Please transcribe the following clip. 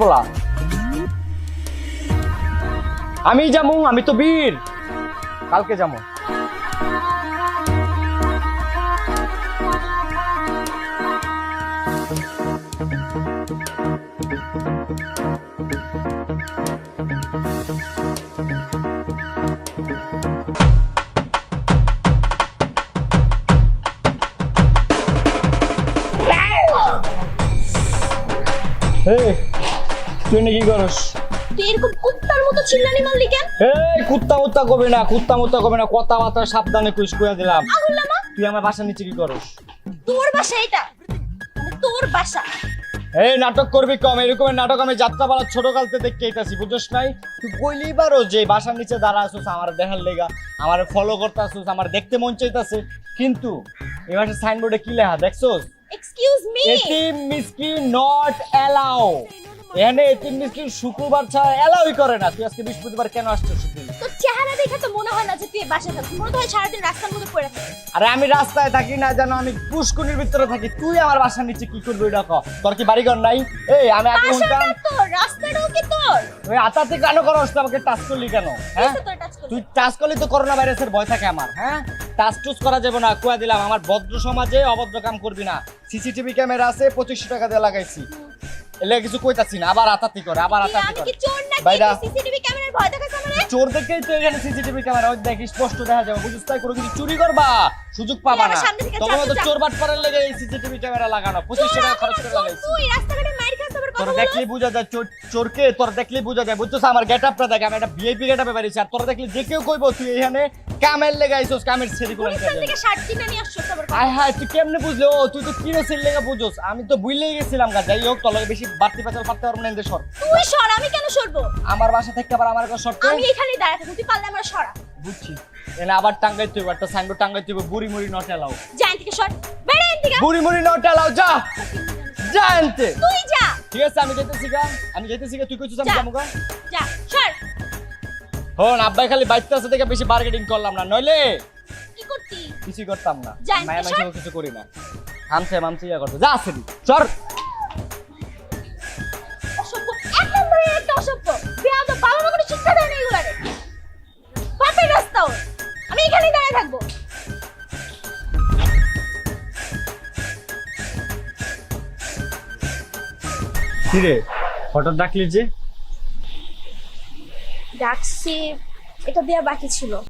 পোলা আমি যাব আমি তো বীর। কালকে যাব তুই নাকি করস? তুই এরকম কুত্তার মতো চিল্লানি মারলি কেন? এই কুত্তা মুত্তা কবে না কুত্তা মুত্তা কবে না কথা বার্তা সাবধানে কুইস করে দিলাম। মা তুই আমার বাসার নিচে কি করস? তোর বাসা এটা। মানে তোর বাসা। এই নাটক করবি কম এরকমের নাটক আমি যাত্রা পালা ছোট কালতে দেখতে আইতাছি বুঝছ নাই? তুই কইলি পারো যে বাসার নিচে দাঁড়া আসুস আমার দেখার লেগা আমার ফলো করতে আসুস আমার দেখতে মন চাইতাছে। কিন্তু এবার সাইনবোর্ডে কি লেখা দেখছোস? এক্সকিউজ মি এটিম মিসকিন নট অ্যালাউ এখানে এটিম মিসকিন শুক্রবার ছাড়া অ্যালাউই করে না। তুই আজকে বৃহস্পতিবার কেন আসছিস শুধু তোর চেহারা দেখে তো মনে হয় না যে তুই বাসা থাকিস মনে তো হয় সারাদিন রাস্তার মধ্যে পড়ে থাকিস আরে আমি রাস্তায় থাকি না জানো আমি পুষ্কুনির ভিতরে থাকি। তুই আমার বাসার নিচে কি করবি এটা ক তোর কি বাড়িঘর নাই? এই আমি আগে বাসাটা শুনতাম রাস্তাটাও কি তোর? তুই আতাতে কেন তুই আমাকে টাচ করলি কেন? হ্যাঁ? কিসে তোর তুই টাচ করলি তো করোনা ভাইরাসের ভয় থাকে আমার হ্যাঁ? টাচ টুচ করা যাবে না কুয়া দিলাম আমার ভদ্র সমাজে অভদ্র কাম করবি না। সিসিটিভি ক্যামেরা আছে পঁচিশশো টাকা দিয়ে লাগাইছি। এলে কিছু কইতাছি না আবার আতাতি করে আবার আতাতি আমি করে। কি চোর নাকি? বাইরা। সিসিটিভি ক্যামেরার ভয় দেখাছ আমারে? চোর দেখেই তো এখানে সিসিটিভি ক্যামেরা ওই দেখি স্পষ্ট দেখা যাবে বুঝিস? তাই কোনো কিছু চুরি করবা সুযোগ পাবা না। তখন তো চোর বাট পারের লেগে এই সিসিটিভি ক্যামেরা লাগানো পঁচিশশো টাকা খরচ করে লাগাইছি। তুই রাস্তাঘাটে তোর বলছ বোঝা যায় চোর চোরকে তোর দেখলেই বোঝা যায়। বুঝছিস আমার গেট আপটা দেখ আমি একটা ভিআইপি গেট আপে বেরিয়েছি আর তোর দেখলে যে কেউ কইবো তুই এখানে কামের লেগে আইছস কামের ছেড়ি থেকে শার্ট কিনে নিয়ে আয় হায় তুই কেমনে বুঝলি? ও তুই তো কিনে ছেড়ে লেগে বুঝোস? আমি তো বুঝলেই গেছিলাম গা। যাই হোক তোর বেশি বাড়তি পাচাল পারতে পারব না সর। তুই সর আমি কেন সরবো? আমার বাসা থেকে আবার আমার কাছে শর্ত আমি এখানেই থাকি তুই পারলে আমার সরা। বুঝছি। এনে আবার টাঙ্গাই তুই একটা সাইনবোর্ড টাঙ্গাই তুই বুড়ি মুড়ি নট এলাও যা থেকে সর। বেড়ে থেকে বুড়ি মুড়ি নট এলাও যা! যা তুই যা ঠিক আছে আমি যেতেছি গা। আমি যেতেছি গা তুই কইছিস আমি। যাব গা? যা সর। হন আব্বাই খালি বাইতে আছে দেখে বেশি বার্গেটিং করলাম না। নইলে কি করতি? কিছুই করতাম না। মায়া? মাইসেও কিছু করি না। হামছে মামছে ইয়া করতে যা আসেনি। চর অসভ্য এক নম্বরে একটা অসভ্য। বিয়া বাবা মা কোনো শিক্ষা দেয় না এগুলারে। পাপের রাস্তা আমি এখানেই দাঁড়ায় থাকব। কিরে হঠাৎ ডাকলি যে? ডাকছি এটা দেয়া বাকি ছিল।